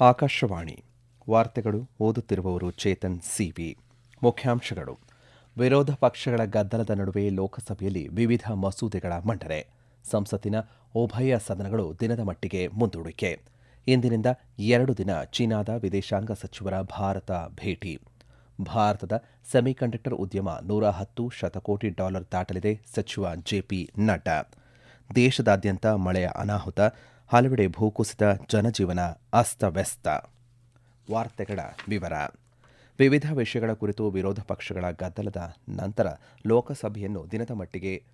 ಆಕಾಶವಾಣಿ. ವಾರ್ತೆಗಳು ಓದುತ್ತಿರುವವರು ಚೇತನ್, ಸಿವಿ. ಮುಖ್ಯಾಂಶಗಳು. ವಿರೋಧ ಪಕ್ಷಗಳ ಗದ್ದಲದ ನಡುವೆ ಲೋಕಸಭೆಯಲ್ಲಿ ವಿವಿಧ ಮಸೂದೆಗಳ ಮಂಡನೆ. ಸಂಸತ್ತಿನ ಉಭಯ ಸದನಗಳು ದಿನದ ಮಟ್ಟಿಗೆ ಮುಂದೂಡಿಕೆ. ಇಂದಿನಿಂದ ಎರಡು ದಿನ ಚೀನಾದ ವಿದೇಶಾಂಗ ಸಚಿವರ ಭಾರತ ಭೇಟಿ. ಭಾರತದ ಸೆಮಿಕಂಡಕ್ಟರ್ ಉದ್ಯಮ ನೂರ ಹತ್ತು ಶತಕೋಟಿ ಡಾಲರ್ ದಾಟಲಿದೆ ಸಚಿವ ಜೆಪಿ ನಡ್ಡಾ. ದೇಶದಾದ್ಯಂತ ಮಳೆಯ ಅನಾಹುತ ಹಲವೆಡೆ ಭೂಕುಸಿತ, ಜನಜೀವನ ಅಸ್ತವ್ಯಸ್ತ. ವಾರ್ತೆಗಳ ವಿವರ. ವಿವಿಧ ವಿಷಯಗಳ ಕುರಿತು ವಿರೋಧ ಪಕ್ಷಗಳ ಗದ್ದಲದ ನಂತರ ಲೋಕಸಭೆಯನ್ನು ದಿನದ ಮಟ್ಟಿಗೆ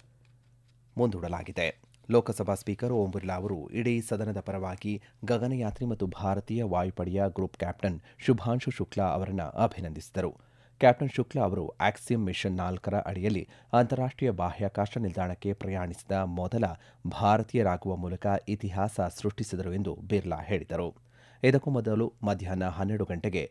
ಮುಂದೂಡಲಾಗಿದೆ. ಲೋಕಸಭಾ ಸ್ಪೀಕರ್ ಓಂ ಬಿರ್ಲಾ ಅವರು ಇಡೀ ಸದನದ ಪರವಾಗಿ ಗಗನಯಾತ್ರಿ ಮತ್ತು ಭಾರತೀಯ ವಾಯುಪಡೆಯ ಗ್ರೂಪ್ ಕ್ಯಾಪ್ಟನ್ ಶುಭಾಂಶು ಶುಕ್ಲಾ ಅವರನ್ನು ಅಭಿನಂದಿಸಿದರು. ಕ್ಯಾಪ್ಟನ್ ಶುಕ್ಲಾ ಅವರು ಆಕ್ಸಿಯಂ ಮಿಷನ್ ನಾಲ್ಕರ ಅಡಿಯಲ್ಲಿ ಅಂತಾರಾಷ್ಟ್ರೀಯ ಬಾಹ್ಯಾಕಾಶ ನಿಲ್ದಾಣಕ್ಕೆ ಪ್ರಯಾಣಿಸಿದ ಮೊದಲ ಭಾರತೀಯರಾಗುವ ಮೂಲಕ ಇತಿಹಾಸ ಸೃಷ್ಟಿಸಿದರು ಎಂದು ಬಿರ್ಲಾ ಹೇಳಿದರು. ಇದಕ್ಕೂ ಮೊದಲು ಮಧ್ಯಾಹ್ನ ಹನ್ನೆರಡು ಗಂಟೆಗೆ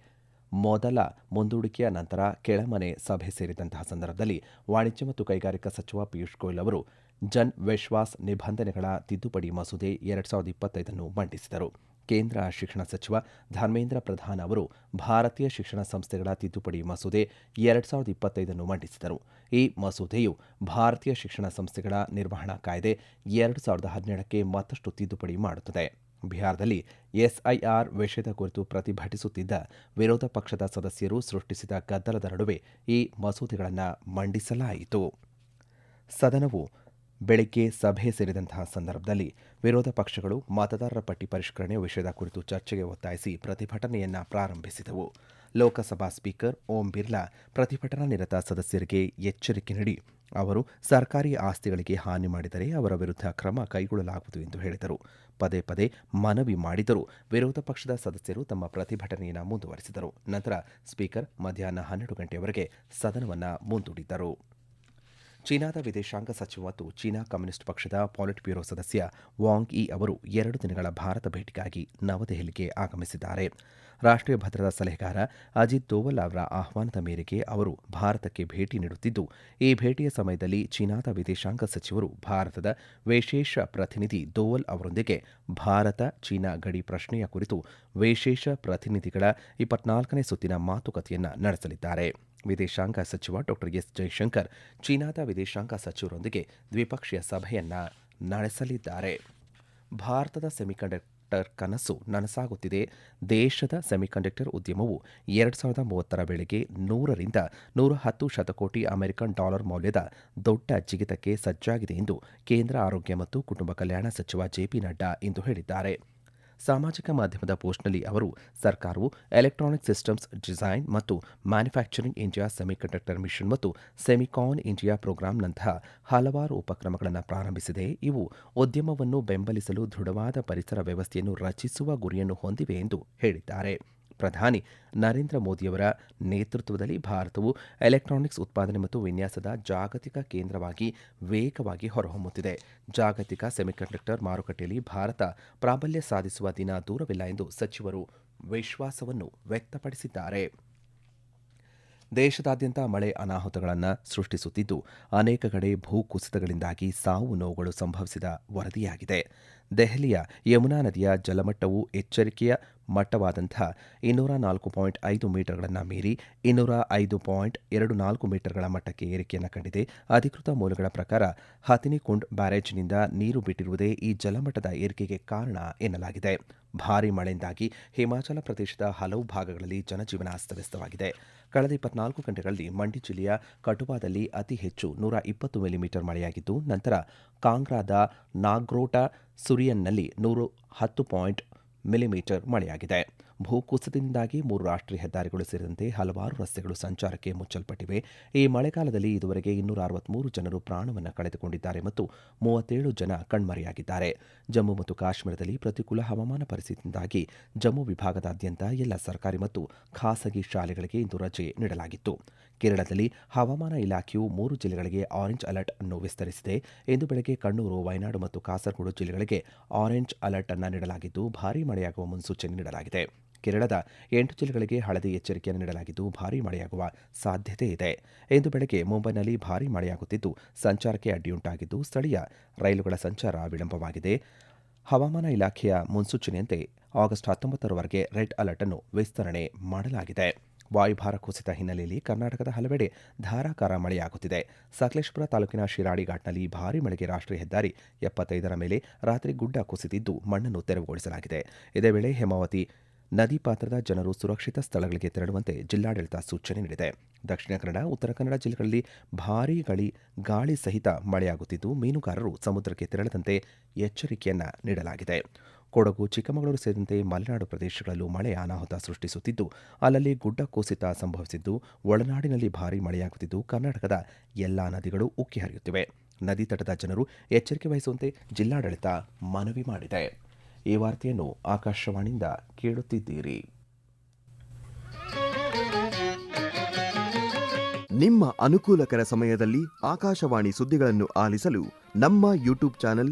ಮೊದಲ ಮುಂದೂಡಿಕೆಯ ನಂತರ ಕೆಳಮನೆ ಸಭೆ ಸೇರಿದಂತಹ ಸಂದರ್ಭದಲ್ಲಿ ವಾಣಿಜ್ಯ ಮತ್ತು ಕೈಗಾರಿಕಾ ಸಚಿವ ಪಿಯೂಷ್ ಗೋಯಲ್ ಅವರು ಜನ್ ವಿಶ್ವಾಸ್ ನಿಬಂಧನೆಗಳ ತಿದ್ದುಪಡಿ ಮಸೂದೆ ಎರಡ್ ಸಾವಿರದ ಇಪ್ಪತ್ತೈದನ್ನು ಮಂಡಿಸಿದರು. ಕೇಂದ್ರ ಶಿಕ್ಷಣ ಸಚಿವ ಧರ್ಮೇಂದ್ರ ಪ್ರಧಾನ್ ಅವರು ಭಾರತೀಯ ಶಿಕ್ಷಣ ಸಂಸ್ಥೆಗಳ ತಿದ್ದುಪಡಿ ಮಸೂದೆ ಎರಡ್ ಸಾವಿರದ ಇಪ್ಪತ್ತೈದನ್ನು ಮಂಡಿಸಿದರು. ಈ ಮಸೂದೆಯು ಭಾರತೀಯ ಶಿಕ್ಷಣ ಸಂಸ್ಥೆಗಳ ನಿರ್ವಹಣಾ ಕಾಯ್ದೆ ಎರಡು ಸಾವಿರದ ಹನ್ನೆರಡಕ್ಕೆ ಮತ್ತಷ್ಟು ತಿದ್ದುಪಡಿ ಮಾಡುತ್ತದೆ. ಬಿಹಾರದಲ್ಲಿ ಎಸ್ಐಆರ್ ವಿಷಯದ ಕುರಿತು ಪ್ರತಿಭಟಿಸುತ್ತಿದ್ದ ವಿರೋಧ ಪಕ್ಷದ ಸದಸ್ಯರು ಸೃಷ್ಟಿಸಿದ ಗದ್ದಲದ ನಡುವೆ ಈ ಮಸೂದೆಗಳನ್ನು ಮಂಡಿಸಲಾಯಿತು. ಸದನವು ಬೆಳಗ್ಗೆ ಸಭೆ ಸೇರಿದಂತಹ ಸಂದರ್ಭದಲ್ಲಿ ವಿರೋಧ ಪಕ್ಷಗಳು ಮತದಾರರ ಪಟ್ಟಿ ಪರಿಷ್ಕರಣೆ ವಿಷಯದ ಕುರಿತು ಚರ್ಚೆಗೆ ಒತ್ತಾಯಿಸಿ ಪ್ರತಿಭಟನೆಯನ್ನ ಪ್ರಾರಂಭಿಸಿದವು. ಲೋಕಸಭಾ ಸ್ಪೀಕರ್ ಓಂ ಬಿರ್ಲಾ ಪ್ರತಿಭಟನಾ ನಿರತ ಸದಸ್ಯರಿಗೆ ಎಚ್ಚರಿಕೆ ನೀಡಿ ಅವರು ಸರ್ಕಾರಿ ಆಸ್ತಿಗಳಿಗೆ ಹಾನಿ ಮಾಡಿದರೆ ಅವರ ವಿರುದ್ಧ ಕ್ರಮ ಕೈಗೊಳ್ಳಲಾಗುವುದು ಎಂದು ಹೇಳಿದರು. ಪದೇ ಪದೇ ಮನವಿ ಮಾಡಿದರೂ ವಿರೋಧ ಪಕ್ಷದ ಸದಸ್ಯರು ತಮ್ಮ ಪ್ರತಿಭಟನೆಯನ್ನು ಮುಂದುವರೆಸಿದರು. ನಂತರ ಸ್ಪೀಕರ್ ಮಧ್ಯಾಹ್ನ ಹನ್ನೆರಡು ಗಂಟೆಯವರೆಗೆ ಸದನವನ್ನು ಮುಂದೂಡಿದ್ದರು. ಚೀನಾದ ವಿದೇಶಾಂಗ ಸಚಿವ ಮತ್ತು ಚೀನಾ ಕಮ್ಯುನಿಸ್ಟ್ ಪಕ್ಷದ ಪಾಲಿಟ್ ಬ್ಯೂರೋ ಸದಸ್ಯ ವಾಂಗ್ ಇ ಅವರು ಎರಡು ದಿನಗಳ ಭಾರತ ಭೇಟಿಗಾಗಿ ನವದೆಹಲಿಗೆ ಆಗಮಿಸಿದ್ದಾರೆ. ರಾಷ್ಟ್ರೀಯ ಭದ್ರತಾ ಸಲಹೆಗಾರ ಅಜಿತ್ ದೋವಲ್ ಅವರ ಆಹ್ವಾನದ ಮೇರೆಗೆ ಅವರು ಭಾರತಕ್ಕೆ ಭೇಟಿ ನೀಡುತ್ತಿದ್ದು, ಈ ಭೇಟಿಯ ಸಮಯದಲ್ಲಿ ಚೀನಾದ ವಿದೇಶಾಂಗ ಸಚಿವರು ಭಾರತದ ವಿಶೇಷ ಪ್ರತಿನಿಧಿ ದೋವಲ್ ಅವರೊಂದಿಗೆ ಭಾರತ ಚೀನಾ ಗಡಿ ಪ್ರಶ್ನೆಯ ಕುರಿತು ವಿಶೇಷ ಪ್ರತಿನಿಧಿಗಳ ಇಪ್ಪತ್ನಾಲ್ಕನೇ ಸುತ್ತಿನ ಮಾತುಕತೆಯನ್ನು ನಡೆಸಲಿದ್ದಾರೆ. ವಿದೇಶಾಂಗ ಸಚಿವ ಡಾಕ್ಟರ್ ಎಸ್ ಜೈಶಂಕರ್ ಚೀನಾದ ವಿದೇಶಾಂಗ ಸಚಿವರೊಂದಿಗೆ ದ್ವಿಪಕ್ಷೀಯ ಸಭೆಯನ್ನ ನಡೆಸಲಿದ್ದಾರೆ. ಭಾರತದ ಸೆಮಿಕಂಡಕ್ಟರ್ ಕನಸು ನನಸಾಗುತ್ತಿದೆ. ದೇಶದ ಸೆಮಿಕಂಡಕ್ಟರ್ ಉದ್ಯಮವು ಎರಡು ಸಾವಿರದ ಮೂವತ್ತರ ವೇಳೆಗೆ ನೂರರಿಂದ ನೂರ ಹತ್ತು ಶತಕೋಟಿ ಅಮೆರಿಕನ್ ಡಾಲರ್ ಮೌಲ್ಯದ ದೊಡ್ಡ ಜಿಗಿತಕ್ಕೆ ಸಜ್ಜಾಗಿದೆ ಎಂದು ಕೇಂದ್ರ ಆರೋಗ್ಯ ಮತ್ತು ಕುಟುಂಬ ಕಲ್ಯಾಣ ಸಚಿವ ಜೆಪಿ ನಡ್ಡಾ ಇಂದು ಹೇಳಿದ್ದಾರೆ. ಸಾಮಾಜಿಕ ಮಾಧ್ಯಮದ ಪೋಸ್ಟ್ನಲ್ಲಿ ಅವರು, ಸರ್ಕಾರವು ಎಲೆಕ್ಟ್ರಾನಿಕ್ ಸಿಸ್ಟಮ್ಸ್ ಡಿಸೈನ್ ಮತ್ತು ಮ್ಯಾನುಫ್ಯಾಕ್ಚರಿಂಗ್ ಇಂಡಿಯಾ ಸೆಮಿಕಂಡಕ್ಟರ್ ಮಿಷನ್ ಮತ್ತು ಸೆಮಿಕಾನ್ ಇಂಡಿಯಾ ಪ್ರೋಗ್ರಾಂನಂತಹ ಹಲವಾರು ಉಪಕ್ರಮಗಳನ್ನು ಪ್ರಾರಂಭಿಸಿದೆ. ಇವು ಉದ್ಯಮವನ್ನು ಬೆಂಬಲಿಸಲು ದೃಢವಾದ ಪರಿಸರ ವ್ಯವಸ್ಥೆಯನ್ನು ರಚಿಸುವ ಗುರಿಯನ್ನು ಹೊಂದಿವೆ ಎಂದು ಹೇಳಿದ್ದಾರೆ. ಪ್ರಧಾನಿ ನರೇಂದ್ರ ಮೋದಿಯವರ ನೇತೃತ್ವದಲ್ಲಿ ಭಾರತವು ಎಲೆಕ್ಟ್ರಾನಿಕ್ಸ್ ಉತ್ಪಾದನೆ ಮತ್ತು ವಿನ್ಯಾಸದ ಜಾಗತಿಕ ಕೇಂದ್ರವಾಗಿ ವೇಗವಾಗಿ ಹೊರಹೊಮ್ಮುತ್ತಿದೆ. ಜಾಗತಿಕ ಸೆಮಿಕಂಡಕ್ಟರ್ ಮಾರುಕಟ್ಟೆಯಲ್ಲಿ ಭಾರತ ಪ್ರಾಬಲ್ಯ ಸಾಧಿಸುವ ದಿನ ದೂರವಿಲ್ಲ ಎಂದು ಸಚಿವರು ವಿಶ್ವಾಸವನ್ನು ವ್ಯಕ್ತಪಡಿಸಿದ್ದಾರೆ. ದೇಶದಾದ್ಯಂತ ಮಳೆ ಅನಾಹುತಗಳನ್ನು ಸೃಷ್ಟಿಸುತ್ತಿದ್ದು, ಅನೇಕ ಕಡೆ ಭೂಕುಸಿತಗಳಿಂದಾಗಿ ಸಾವು ನೋವುಗಳು ಸಂಭವಿಸಿದ ವರದಿಯಾಗಿದೆ. ದೆಹಲಿಯ ಯಮುನಾ ನದಿಯ ಜಲಮಟ್ಟವು ಎಚ್ಚರಿಕೆಯ ಮಟ್ಟವಾದಂಥ ಇನ್ನೂರ ನಾಲ್ಕು ಪಾಯಿಂಟ್ ಐದು ಮೀಟರ್ಗಳನ್ನು ಮೀರಿ ಇನ್ನೂರ ಐದು ಪಾಯಿಂಟ್ ಎರಡು ನಾಲ್ಕು ಮೀಟರ್ಗಳ ಮಟ್ಟಕ್ಕೆ ಏರಿಕೆಯನ್ನು ಕಂಡಿದೆ. ಅಧಿಕೃತ ಮೂಲಗಳ ಪ್ರಕಾರ ಹತಿನಿಕುಂಡ್ ಬ್ಯಾರೇಜ್ನಿಂದ ನೀರು ಬಿಟ್ಟಿರುವುದೇ ಈ ಜಲಮಟ್ಟದ ಏರಿಕೆಗೆ ಕಾರಣ ಎನ್ನಲಾಗಿದೆ. ಭಾರೀ ಮಳೆಯಿಂದಾಗಿ ಹಿಮಾಚಲ ಪ್ರದೇಶದ ಹಲವು ಭಾಗಗಳಲ್ಲಿ ಜನಜೀವನ ಅಸ್ತವ್ಯಸ್ತವಾಗಿದೆ. ಕಳೆದ ಇಪ್ಪತ್ನಾಲ್ಕು ಗಂಟೆಗಳಲ್ಲಿ ಮಂಡಿ ಜಿಲ್ಲೆಯ ಕಟುವಾದಲ್ಲಿ ಅತಿ ಹೆಚ್ಚು ನೂರ ಇಪ್ಪತ್ತು ಮಿಲಿಮೀಟರ್ ಮಳೆಯಾಗಿದ್ದು, ನಂತರ ಕಾಂಗ್ರಾದ ನಾಗ್ರೋಟಾ ಸುರಿಯನ್ನಲ್ಲಿ ನೂರು ಹತ್ತು ಪಾಯಿಂಟ್ ಮಿಲಿಮೀಟರ್ ಮಳೆಯಾಗಿದೆ. ಭೂಕುಸಿತದಿಂದಾಗಿ ಮೂರು ರಾಷ್ಟ್ರೀಯ ಹೆದ್ದಾರಿಗಳು ಸೇರಿದಂತೆ ಹಲವಾರು ರಸ್ತೆಗಳು ಸಂಚಾರಕ್ಕೆ ಮುಚ್ಚಲ್ಪಟ್ಟಿವೆ. ಈ ಮಳೆಗಾಲದಲ್ಲಿ ಇದುವರೆಗೆ ಇನ್ನೂರ ಅರವತ್ಮೂರು ಜನರು ಪ್ರಾಣವನ್ನು ಕಳೆದುಕೊಂಡಿದ್ದಾರೆ ಮತ್ತು ಮೂವತ್ತೇಳು ಜನ ಕಣ್ಮರೆಯಾಗಿದ್ದಾರೆ. ಜಮ್ಮು ಮತ್ತು ಕಾಶ್ಮೀರದಲ್ಲಿ ಪ್ರತಿಕೂಲ ಹವಾಮಾನ ಪರಿಸ್ಥಿತಿಯಿಂದಾಗಿ ಜಮ್ಮು ವಿಭಾಗದಾದ್ಯಂತ ಎಲ್ಲ ಸರ್ಕಾರಿ ಮತ್ತು ಖಾಸಗಿ ಶಾಲೆಗಳಿಗೆ ಇಂದು ರಜೆ ನೀಡಲಾಗಿತ್ತು. ಕೇರಳದಲ್ಲಿ ಹವಾಮಾನ ಇಲಾಖೆಯು ಮೂರು ಜಿಲ್ಲೆಗಳಿಗೆ ಆರೆಂಜ್ ಅಲರ್ಟ್ ಅನ್ನು ವಿಸ್ತರಿಸಿದೆ. ಇಂದು ಬೆಳಗ್ಗೆ ಕಣ್ಣೂರು, ವಯನಾಡು ಮತ್ತು ಕಾಸರಗೋಡು ಜಿಲ್ಲೆಗಳಿಗೆ ಆರೆಂಜ್ ಅಲರ್ಟ್ ಅನ್ನು ನೀಡಲಾಗಿದ್ದು, ಭಾರೀ ಮಳೆಯಾಗುವ ಮುನ್ಸೂಚನೆ ನೀಡಲಾಗಿದೆ. ಕೇರಳದ ಎಂಟು ಜಿಲ್ಲೆಗಳಿಗೆ ಹಳದಿ ಎಚ್ಚರಿಕೆಯನ್ನು ನೀಡಲಾಗಿದ್ದು, ಭಾರೀ ಮಳೆಯಾಗುವ ಸಾಧ್ಯತೆ ಇದೆ. ಇಂದು ಬೆಳಗ್ಗೆ ಮುಂಬೈನಲ್ಲಿ ಭಾರೀ ಮಳೆಯಾಗುತ್ತಿದ್ದು, ಸಂಚಾರಕ್ಕೆ ಅಡ್ಡಿಯುಂಟಾಗಿದ್ದು, ಸ್ಥಳೀಯ ರೈಲುಗಳ ಸಂಚಾರ ವಿಳಂಬವಾಗಿದೆ. ಹವಾಮಾನ ಇಲಾಖೆಯ ಮುನ್ಸೂಚನೆಯಂತೆ, ಆಗಸ್ಟ್ ಹತ್ತೊಂಬತ್ತರವರೆಗೆ ರೆಡ್ ಅಲರ್ಟ್ ಅನ್ನು ವಿಸ್ತರಣೆ ಮಾಡಲಾಗಿದೆ. ವಾಯುಭಾರ ಕುಸಿತ ಹಿನ್ನೆಲೆಯಲ್ಲಿ ಕರ್ನಾಟಕದ ಹಲವೆಡೆ ಧಾರಾಕಾರ ಮಳೆಯಾಗುತ್ತಿದೆ. ಸಕಲೇಶಪುರ ತಾಲೂಕಿನ ಶಿರಾಡಿ ಘಾಟ್ನಲ್ಲಿ ಭಾರೀ ಮಳೆಗೆ ರಾಷ್ಟ್ರೀಯ ಹೆದ್ದಾರಿ ಎಪ್ಪತ್ತೈದರ ಮೇಲೆ ರಾತ್ರಿ ಗುಡ್ಡ ಕುಸಿದಿದ್ದು ಮಣ್ಣನ್ನು ತೆರವುಗೊಳಿಸಲಾಗಿದೆ. ಇದೇ ವೇಳೆ ಹೇಮಾವತಿ ನದಿ ಪಾತ್ರದ ಜನರು ಸುರಕ್ಷಿತ ಸ್ಥಳಗಳಿಗೆ ತೆರಳುವಂತೆ ಜಿಲ್ಲಾಡಳಿತ ಸೂಚನೆ ನೀಡಿದೆ. ದಕ್ಷಿಣ ಕನ್ನಡ, ಉತ್ತರ ಕನ್ನಡ ಜಿಲ್ಲೆಗಳಲ್ಲಿ ಭಾರೀ ಗಳಿ, ಗಾಳಿ ಸಹಿತ ಮಳೆಯಾಗುತ್ತಿದ್ದು ಮೀನುಗಾರರು ಸಮುದ್ರಕ್ಕೆ ತೆರಳದಂತೆ ಎಚ್ಚರಿಕೆಯನ್ನ ನೀಡಲಾಗಿದೆ. ಕೊಡಗು, ಚಿಕ್ಕಮಗಳೂರು ಸೇರಿದಂತೆ ಮಲೆನಾಡು ಪ್ರದೇಶಗಳಲ್ಲೂ ಮಳೆ ಅನಾಹುತ ಸೃಷ್ಟಿಸುತ್ತಿದ್ದು, ಅಲ್ಲಲ್ಲಿ ಗುಡ್ಡ ಕುಸಿತ ಸಂಭವಿಸಿದ್ದು, ಒಳನಾಡಿನಲ್ಲಿ ಭಾರೀ ಮಳೆಯಾಗುತ್ತಿದ್ದು, ಕರ್ನಾಟಕದ ಎಲ್ಲಾ ನದಿಗಳು ಉಕ್ಕಿ ಹರಿಯುತ್ತಿವೆ. ನದಿ ತಟದ ಜನರು ಎಚ್ಚರಿಕೆ ವಹಿಸುವಂತೆ ಜಿಲ್ಲಾಡಳಿತ ಮನವಿ ಮಾಡಿದೆ. ಈ ವಾರ್ತೆಯನ್ನು ಆಕಾಶವಾಣಿಯಿಂದ ಕೇಳುತ್ತಿದ್ದೀರಿ. ನಿಮ್ಮ ಅನುಕೂಲಕರ ಸಮಯದಲ್ಲಿ ಆಕಾಶವಾಣಿ ಸುದ್ದಿಗಳನ್ನು ಆಲಿಸಲು ನಮ್ಮ ಯೂಟ್ಯೂಬ್ ಚಾನೆಲ್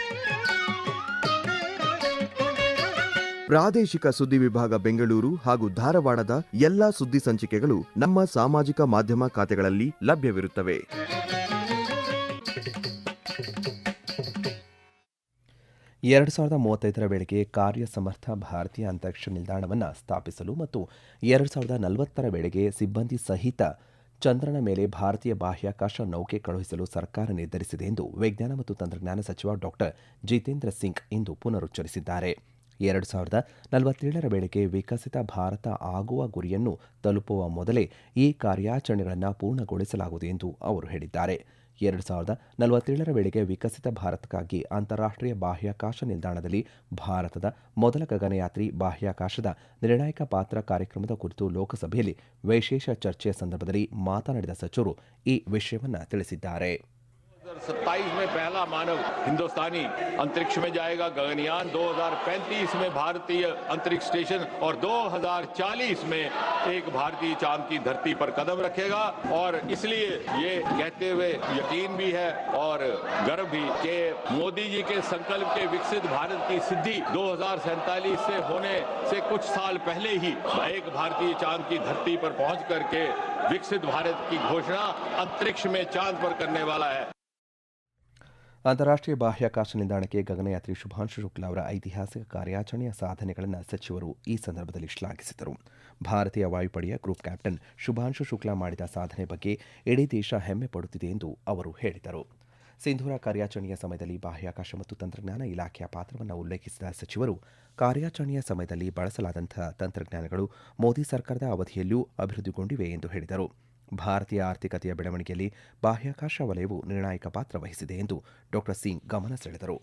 ಪ್ರಾದೇಶಿಕ ಸುದ್ದಿ ವಿಭಾಗ ಬೆಂಗಳೂರು ಹಾಗೂ ಧಾರವಾಡದ ಎಲ್ಲಾ ಸುದ್ದಿ ಸಂಚಿಕೆಗಳು ನಮ್ಮ ಸಾಮಾಜಿಕ ಮಾಧ್ಯಮ ಖಾತೆಗಳಲ್ಲಿ ಲಭ್ಯವಿರುತ್ತವೆ. ಎರಡು ಸಾವಿರದ ಮೂವತ್ತೈದರ ವೇಳೆಗೆ ಕಾರ್ಯಸಮರ್ಥ ಭಾರತೀಯ ಅಂತರಿಕ್ಷ ನಿಲ್ದಾಣವನ್ನು ಸ್ಥಾಪಿಸಲು ಮತ್ತು ಎರಡು ಸಾವಿರದ ನಲವತ್ತರ ವೇಳೆಗೆ ಸಿಬ್ಬಂದಿ ಸಹಿತ ಚಂದ್ರನ ಮೇಲೆ ಭಾರತೀಯ ಬಾಹ್ಯಾಕಾಶ ನೌಕೆ ಕಳುಹಿಸಲು ಸರ್ಕಾರ ನಿರ್ಧರಿಸಿದೆ ಎಂದು ವಿಜ್ಞಾನ ಮತ್ತು ತಂತ್ರಜ್ಞಾನ ಸಚಿವ ಡಾಕ್ಟರ್ ಜಿತೇಂದ್ರ ಸಿಂಗ್ ಇಂದು ಪುನರುಚ್ಚರಿಸಿದ್ದಾರೆ. ಎರಡು ಸಾವಿರದ ನಲವತ್ತೇಳರ ವೇಳೆಗೆ ವಿಕಸಿತ ಭಾರತ ಆಗುವ ಗುರಿಯನ್ನು ತಲುಪುವ ಮೊದಲೇ ಈ ಕಾರ್ಯಾಚರಣೆಗಳನ್ನು ಪೂರ್ಣಗೊಳಿಸಲಾಗುವುದು ಎಂದು ಅವರು ಹೇಳಿದ್ದಾರೆ. ಎರಡು ಸಾವಿರದ ನಲವತ್ತೇಳರ ವೇಳೆಗೆ ವಿಕಸಿತ ಭಾರತಕ್ಕಾಗಿ ಅಂತಾರಾಷ್ಟ್ರೀಯ ಬಾಹ್ಯಾಕಾಶ ನಿಲ್ದಾಣದಲ್ಲಿ ಭಾರತದ ಮೊದಲ ಗಗನಯಾತ್ರಿ ಬಾಹ್ಯಾಕಾಶದ ನಿರ್ಣಾಯಕ ಪಾತ್ರ ಕಾರ್ಯಕ್ರಮದ ಕುರಿತು ಲೋಕಸಭೆಯಲ್ಲಿ ವಿಶೇಷ ಚರ್ಚೆಯ ಸಂದರ್ಭದಲ್ಲಿ ಮಾತನಾಡಿದ ಸಚಿವರು ಈ ವಿಷಯವನ್ನು ತಿಳಿಸಿದ್ದಾರೆ. 2027 में पहला मानव हिंदुस्तानी अंतरिक्ष में जाएगा। गगनयान 2035 में भारतीय अंतरिक्ष स्टेशन और 2040 में एक भारतीय चाँद की धरती पर कदम रखेगा। और इसलिए ये कहते हुए यकीन भी है और गर्व भी कि मोदी जी के संकल्प के विकसित भारत की सिद्धि दो से होने से कुछ साल पहले ही एक भारतीय चाँद की धरती पर पहुँच करके विकसित भारत की घोषणा अंतरिक्ष में चाँद पर करने वाला है। ಅಂತಾರಾಷ್ಟ್ರೀಯ ಬಾಹ್ಯಾಕಾಶ ನಿಲ್ದಾಣಕ್ಕೆ ಗಗನಯಾತ್ರಿ ಶುಭಾಂಶು ಶುಕ್ಲಾ ಅವರ ಐತಿಹಾಸಿಕ ಕಾರ್ಯಾಚರಣೆಯ ಸಾಧನೆಗಳನ್ನು ಸಚಿವರು ಈ ಸಂದರ್ಭದಲ್ಲಿ ಶ್ಲಾಘಿಸಿದರು. ಭಾರತೀಯ ವಾಯುಪಡೆಯ ಗ್ರೂಪ್ ಕ್ಯಾಪ್ಟನ್ ಶುಭಾಂಶು ಶುಕ್ಲಾ ಮಾಡಿದ ಸಾಧನೆ ಬಗ್ಗೆ ಇಡೀ ದೇಶ ಹೆಮ್ಮೆ ಪಡುತ್ತಿದೆ ಎಂದು ಅವರು ಹೇಳಿದರು. ಸಿಂಧೂರ ಕಾರ್ಯಾಚರಣೆಯ ಸಮಯದಲ್ಲಿ ಬಾಹ್ಯಾಕಾಶ ಮತ್ತು ತಂತ್ರಜ್ಞಾನ ಇಲಾಖೆಯ ಪಾತ್ರವನ್ನು ಉಲ್ಲೇಖಿಸಿದ ಸಚಿವರು, ಕಾರ್ಯಾಚರಣೆಯ ಸಮಯದಲ್ಲಿ ಬಳಸಲಾದಂತಹ ತಂತ್ರಜ್ಞಾನಗಳು ಮೋದಿ ಸರ್ಕಾರದ ಅವಧಿಯಲ್ಲೂ ಅಭಿವೃದ್ಧಿಗೊಂಡಿವೆ ಎಂದು ಹೇಳಿದರು. ಭಾರತೀಯ ಆರ್ಥಿಕತೆಯ ಬೆಳವಣಿಗೆಯಲ್ಲಿ ಬಾಹ್ಯಾಕಾಶ ವಲಯವು ನಿರ್ಣಾಯಕ ಪಾತ್ರ ವಹಿಸಿದೆ ಎಂದು ಡಾ ಸಿಂಗ್ ಗಮನ ಸೆಳೆದರು.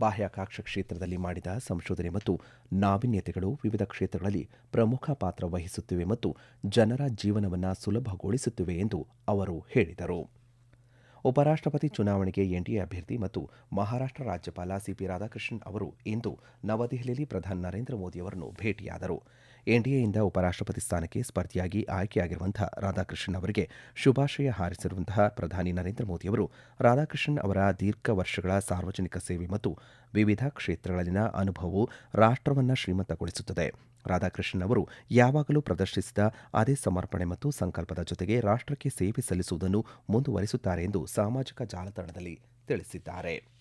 ಬಾಹ್ಯಾಕಾಶ ಕ್ಷೇತ್ರದಲ್ಲಿ ಮಾಡಿದ ಸಂಶೋಧನೆ ಮತ್ತು ನಾವೀನ್ಯತೆಗಳು ವಿವಿಧ ಕ್ಷೇತ್ರಗಳಲ್ಲಿ ಪ್ರಮುಖ ಪಾತ್ರ ವಹಿಸುತ್ತಿವೆ ಮತ್ತು ಜನರ ಜೀವನವನ್ನು ಸುಲಭಗೊಳಿಸುತ್ತಿವೆ ಎಂದು ಅವರು ಹೇಳಿದರು. ಉಪರಾಷ್ಟ್ರಪತಿ ಚುನಾವಣೆಗೆ ಎನ್ಡಿಎ ಅಭ್ಯರ್ಥಿ ಮತ್ತು ಮಹಾರಾಷ್ಟ್ರ ರಾಜ್ಯಪಾಲ ಸಿಪಿ ರಾಧಾಕೃಷ್ಣನ್ ಅವರು ಇಂದು ನವದೆಹಲಿಯಲ್ಲಿ ಪ್ರಧಾನಿ ನರೇಂದ್ರ ಮೋದಿ ಅವರನ್ನು ಭೇಟಿಯಾದರು. ಎನ್ಡಿಎಯಿಂದ ಉಪರಾಷ್ಟಪತಿ ಸ್ಥಾನಕ್ಕೆ ಸ್ಪರ್ಧಿಯಾಗಿ ಆಯ್ಕೆಯಾಗಿರುವಂತಹ ರಾಧಾಕೃಷ್ಣನ್ ಅವರಿಗೆ ಶುಭಾಶಯ ಹಾರಿಸಿರುವಂತಹ ಪ್ರಧಾನಿ ನರೇಂದ್ರ ಮೋದಿ ಅವರು ರಾಧಾಕೃಷ್ಣನ್ ಅವರ ದೀರ್ಘ ವರ್ಷಗಳ ಸಾರ್ವಜನಿಕ ಸೇವೆ ಮತ್ತು ವಿವಿಧ ಕ್ಷೇತ್ರಗಳಲ್ಲಿನ ಅನುಭವವು ರಾಷ್ಟ್ರವನ್ನು ಶ್ರೀಮಂತಗೊಳಿಸುತ್ತದೆ. ರಾಧಾಕೃಷ್ಣನ್ ಅವರು ಯಾವಾಗಲೂ ಪ್ರದರ್ಶಿಸಿದ ಅದೇ ಸಮರ್ಪಣೆ ಮತ್ತು ಸಂಕಲ್ಪದ ಜೊತೆಗೆ ರಾಷ್ಟ್ರಕ್ಕೆ ಸೇವೆ ಸಲ್ಲಿಸುವುದನ್ನು ಮುಂದುವರಿಸುತ್ತಾರೆ ಎಂದು ಸಾಮಾಜಿಕ ಜಾಲತಾಣದಲ್ಲಿ ತಿಳಿಸಿದ್ದಾರೆ.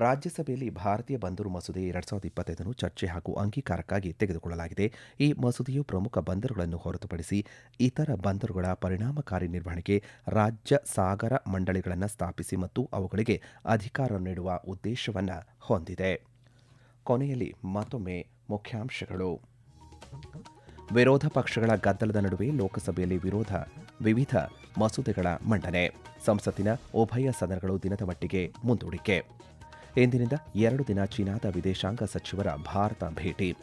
ರಾಜ್ಯಸಭೆಯಲ್ಲಿ ಭಾರತೀಯ ಬಂದರು ಮಸೂದೆ ಎರಡ್ ಸಾವಿರದ ಇಪ್ಪತ್ತೈದನ್ನು ಚರ್ಚೆ ಹಾಗೂ ಅಂಗೀಕಾರಕ್ಕಾಗಿ ತೆಗೆದುಕೊಳ್ಳಲಾಗಿದೆ. ಈ ಮಸೂದೆಯು ಪ್ರಮುಖ ಬಂದರುಗಳನ್ನು ಹೊರತುಪಡಿಸಿ ಇತರ ಬಂದರುಗಳ ಪರಿಣಾಮಕಾರಿ ನಿರ್ವಹಣೆಗೆ ರಾಜ್ಯ ಸಾಗರ ಮಂಡಳಿಗಳನ್ನು ಸ್ಥಾಪಿಸಿ ಮತ್ತು ಅವುಗಳಿಗೆ ಅಧಿಕಾರ ನೀಡುವ ಉದ್ದೇಶವನ್ನು ಹೊಂದಿದೆ. ಕೊನೆಯಲ್ಲಿ ಮತ್ತೊಮ್ಮೆ ಮುಖ್ಯಾಂಶಗಳು. ವಿರೋಧ ಪಕ್ಷಗಳ ಗದ್ದಲದ ನಡುವೆ ಲೋಕಸಭೆಯಲ್ಲಿ ವಿರೋಧ, ವಿವಿಧ ಮಸೂದೆಗಳ ಮಂಡನೆ. ಸಂಸತ್ತಿನ ಉಭಯ ಸದನಗಳು ದಿನದ ಮಟ್ಟಿಗೆ ಮುಂದೂಡಿಕೆ. ಇಂದಿನಿಂದ ಎರಡು ದಿನ ಚೀನಾದ ವಿದೇಶಾಂಗ ಸಚಿವರ ಭಾರತ ಭೇಟಿ.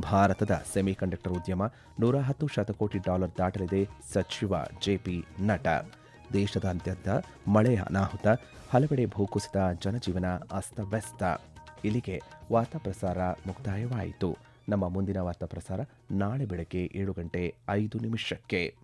ಭಾರತದ ಸೆಮಿಕಂಡಕ್ಟರ್ ಉದ್ಯಮ ನೂರ ಹತ್ತು ಶತಕೋಟಿ ಡಾಲರ್ ದಾಟಲಿದೆ ಸಚಿವ ಜೆಪಿ ನಟ ದೇಶದಾದ್ಯಂತ ಮಳೆ ಅನಾಹುತ, ಹಲವೆಡೆ ಭೂಕುಸಿತ, ಜನಜೀವನ ಅಸ್ತವ್ಯಸ್ತ. ಇಲ್ಲಿಗೆ ವಾರ್ತಾ ಪ್ರಸಾರ ಮುಕ್ತಾಯವಾಯಿತು. ನಮ್ಮ ಮುಂದಿನ ವಾರ್ತಾ ಪ್ರಸಾರ ನಾಳೆ ಬೆಳಗ್ಗೆ ಏಳು ಗಂಟೆ ಐದು ನಿಮಿಷಕ್ಕೆ.